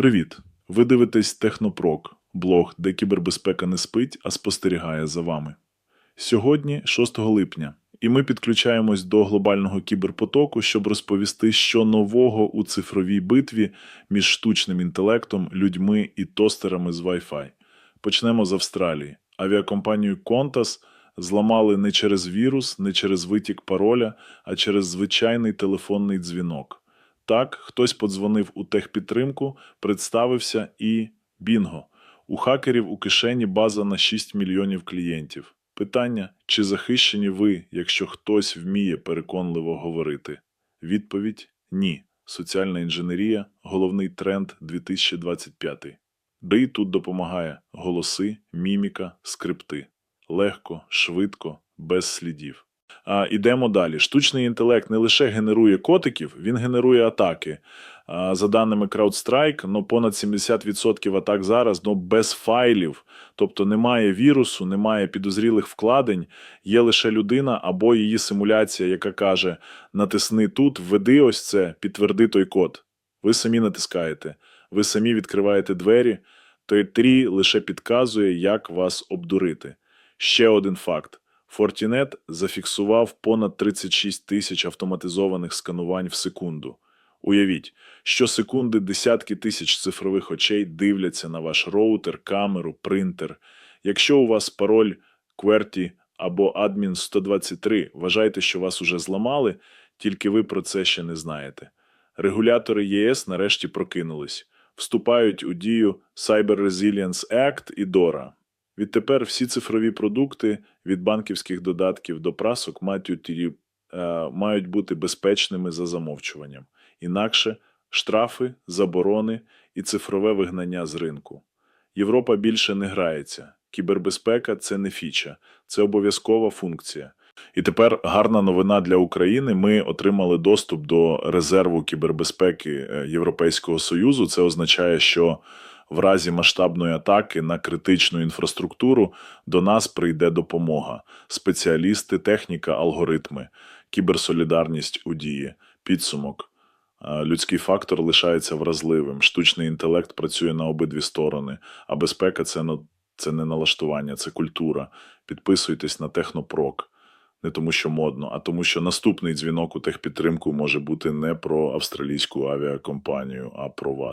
Привіт! Ви дивитесь Технопрок, блог, де кібербезпека не спить, а спостерігає за вами. Сьогодні 6 липня, і ми підключаємось до глобального кіберпотоку, щоб розповісти, що нового у цифровій битві між штучним інтелектом, людьми і тостерами з Wi-Fi. Почнемо з Австралії. Авіакомпанію Qantas зламали не через вірус, не через витік пароля, а через звичайний телефонний дзвінок. Так, хтось подзвонив у техпідтримку, представився і бінго. У хакерів у кишені база на 6 мільйонів клієнтів. Питання, чи захищені ви, якщо хтось вміє переконливо говорити? Відповідь ні. Соціальна інженерія головний тренд 2025. ДИ тут допомагає голоси, міміка, скрипти. Легко, швидко, без слідів. А, ідемо далі. Штучний інтелект не лише генерує котиків, він генерує атаки. А, за даними CrowdStrike, ну, понад 70% атак зараз ну, без файлів. Тобто немає вірусу, немає підозрілих вкладень, є лише людина або її симуляція, яка каже: натисни тут, введи ось це, підтверди той код. Ви самі натискаєте, ви самі відкриваєте двері, той трі лише підказує, як вас обдурити. Ще один факт. Fortinet зафіксував понад 36 тисяч автоматизованих сканувань в секунду. Уявіть, щосекунди десятки тисяч цифрових очей дивляться на ваш роутер, камеру, принтер. Якщо у вас пароль QWERTY або admin 123, вважайте, що вас уже зламали, тільки ви про це ще не знаєте. Регулятори ЄС нарешті прокинулись, вступають у дію Cyber Resilience Act і DORA. Відтепер всі цифрові продукти від банківських додатків до прасок мають, е, мають бути безпечними за замовчуванням. Інакше штрафи, заборони і цифрове вигнання з ринку. Європа більше не грається. Кібербезпека це не фіча, це обов'язкова функція. І тепер гарна новина для України. Ми отримали доступ до резерву кібербезпеки е, Європейського Союзу. Це означає, що в разі масштабної атаки на критичну інфраструктуру до нас прийде допомога. Спеціалісти, техніка, алгоритми, кіберсолідарність у дії, підсумок. Е, Людський фактор лишається вразливим. Штучний інтелект працює на обидві сторони, а безпека це, це не налаштування, це культура. Підписуйтесь на Технопрок. Не тому, що модно, а тому, що наступний дзвінок у техпідтримку може бути не про австралійську авіакомпанію, а про вас.